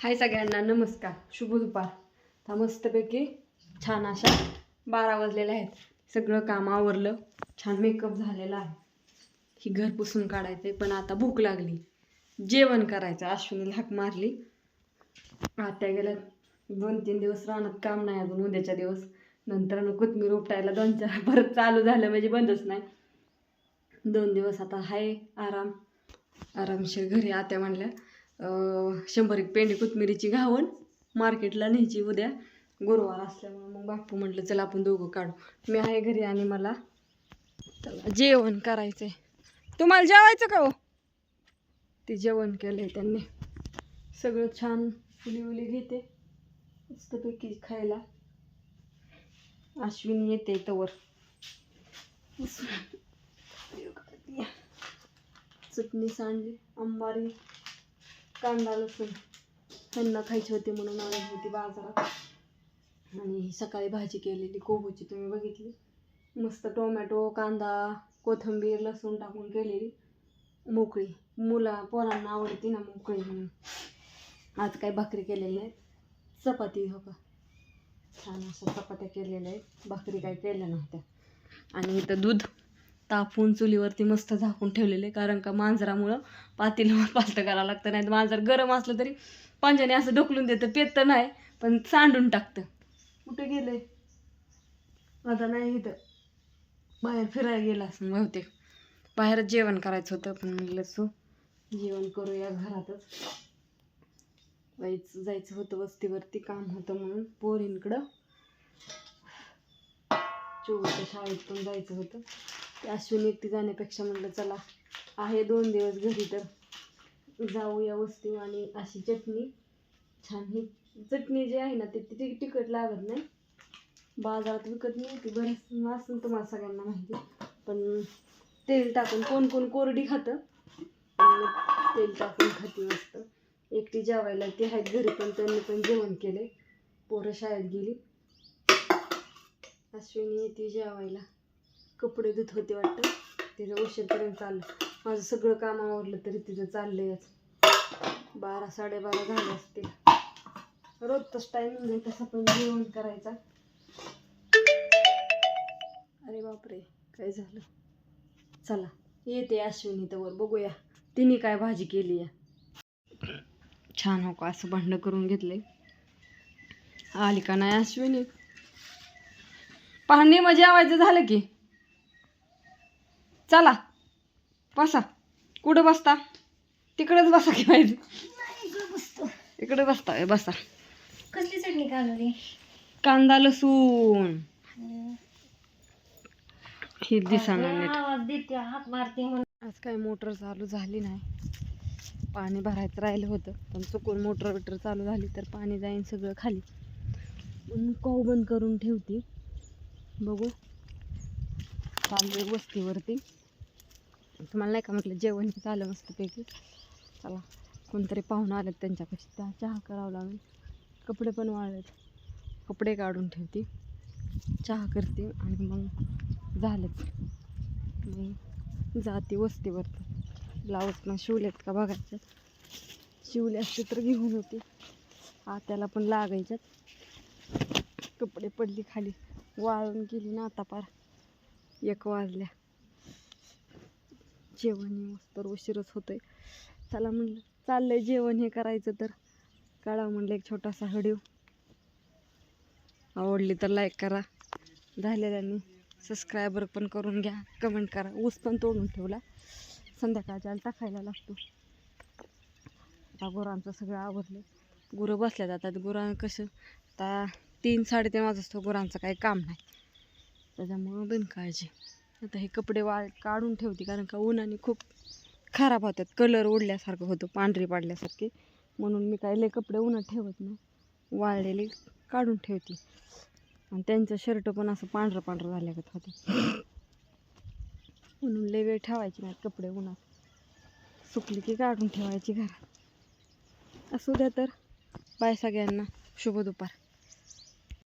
हाय सगळ्यांना नमस्कार. शुभ दुपार. आता मस्तपैकी छान अशा बारा वाजलेल्या आहेत. सगळं काम आवरलं. छान मेकअप झालेला आहे. ही घर पुसून काढायचंय पण आता भूक लागली. जेवण करायचं. अश्विनी हाक मारली. आत्या गेल्या दोन तीन दिवस रानात काम नाही अजून उद्याच्या दिवस. नंतर कोथमीर उपटायला दोन चार परत चालू झालं म्हणजे बंदच नाही. दोन दिवस आता हाय आराम. आरामशीर घरी आत्या म्हणल्या. शंभर एक पेंडी कोथमिरीची घावण. मार्केटला न्यायची उद्या. गुरुवार असल्यामुळे मग बापू म्हटलं चला आपण दोघं काढू. मी आहे घरी आणि मला चला जेवण करायचंय. तुम्हाला जेवायचं का हो? ते जेवण केलंय त्यांनी. सगळं छान फुली उली घेते. मस्तपैकी खायला. अश्विनी येते तवर चटणी सांडली अंबारी. कांदा लसूण ह्यांना खायची होती म्हणून आणली होती बाजारात. आणि सकाळी भाजी केलेली कोबूची तुम्ही बघितली? मस्त टोमॅटो कांदा कोथिंबीर लसूण टाकून केलेली. मोकळी. मुला पोरांना आवडती ना मोकळी म्हणून. आज काही भाकरी केलेली नाही चपाती हो का? छान अशा चपात्या केलेल्या आहेत. भाकरी काही केल्या नव्हत्या. आणि इथं दूध तापून चुलीवरती मस्त झाकून ठेवलेले कारण का मांजरामुळं पातीला पालतं करावं लागतं नाही तर मांजर गरम असलं तरी पंजाने असं ढकलून देतं पेत तर नाही पण सांडून टाकतं. कुठे गेले? आता नाही इथं. बाहेर फिरायला गेला असं बहुतेक. बाहेरच जेवण करायचं होतं पण म्हणलं सो जेवण करूया घरातच. जायचं जायचं होतं वस्तीवरती काम होतं म्हणून पोरींकडं. चोवीसच्या शाळेत पण जायचं होतं. अश्विनी एकटी जाण्यापेक्षा म्हटलं चला आहे दोन दिवस घरी तर जाऊया वस्ती आणि अशी चटणी छान ही चटणी जी आहे ना ते ती तिखट लागत नाही. बाजारात विकत मिळते बरेच असेल तुम्हाला सगळ्यांना माहिती पण तेल टाकून कोण कोण कोरडी खातं तेल टाकून खाती मस्त. एकटी जेवायला ते आहेत घरी पण त्यांनी पण जेवण केले पोरं शाळेत गेली. अश्विनी ती जेवायला. कपडे धुत होते वाटतं. तिचं उशीरपर्यंत चाललं. माझं सगळं काम आवरलं तरी तिचं चाललंयच. बारा साडेबारा झाले असतील. रोजचाच टायमिंग आहे तसं पण जेवण करायचा. अरे बापरे काय झालं? चला येते अश्विनी तर बघूया. तिने काय भाजी केली या छान हो का असं भांडणं करून घेतले आली का नाही अश्विनी? पाहणे मग आवायचं झालं की. चला. बसा. कुठं बसता? तिकडंच बसा की पाहिजे इकडे बसता. बसा. कसली चटणी काढली कांदा लसूण. ही नीट. हात मारते आज काय मोटर चालू झाली नाही. पाणी भरायचं राहिलं होतं पण चुकून मोटर बिटर चालू झाली तर पाणी जाईन सगळं खाली. म्हणून कव बंद करून ठेवते. बघू. चालू वस्तीवरती. तुम्हाला नाही का म्हटलं जेवण बी झालं मस्तपैकी. चला कोणतरी पाहुणं आलं त्यांच्यापाशी. त्या चहा करावं लागेल. कपडे पण वाळलेत. कपडे काढून ठेवते. चहा करते आणि मग झालंच. मग जाते वस्तीवरती ब्लाऊज पण शिवलेत का बघायचं. शिवले असते तर घेऊन होते आत्याला पण लागायच्यात. कपडे पडली खाली. वाळून गेली ना आता पार. एक वाजल्या. जेवण हे मस्त उशीरच होतंय. चला म्हणलं चाललंय जेवण हे करायचं तर. काढा म्हणलं एक छोटासा व्हिडिओ. आवडली तर लाईक करा. झालेल्यानी सबस्क्रायबर पण करून घ्या. कमेंट करा. ऊस पण तोडून ठेवला. संध्याकाळच्या टाकायला लागतो. आता गुरांचं सगळं आवडलं गुरं बसल्या जातात. गुरां कसं? आता तीन साडेतीन वाजता गुरांचं काही काम नाही. त्याच्यामुळं बिनकाळजी. आता हे कपडे वाळ काढून ठेवते कारण का उन्हाने खूप खराब होतात. कलर उडल्यासारखं होतं पांढरी पाडल्यासारखे. म्हणून मी काय लय कपडे उन्हात ठेवत नाही. वाळलेले काढून ठेवते. आणि त्यांचं शर्ट पण असं पांढरं पांढरं झाल्यागत होतं. म्हणून लय वेळ ठेवायची नाहीत कपडे उन्हात. सुकली की काढून ठेवायची घरात. असू द्या तर. बाय सगळ्यांना. शुभ दुपार.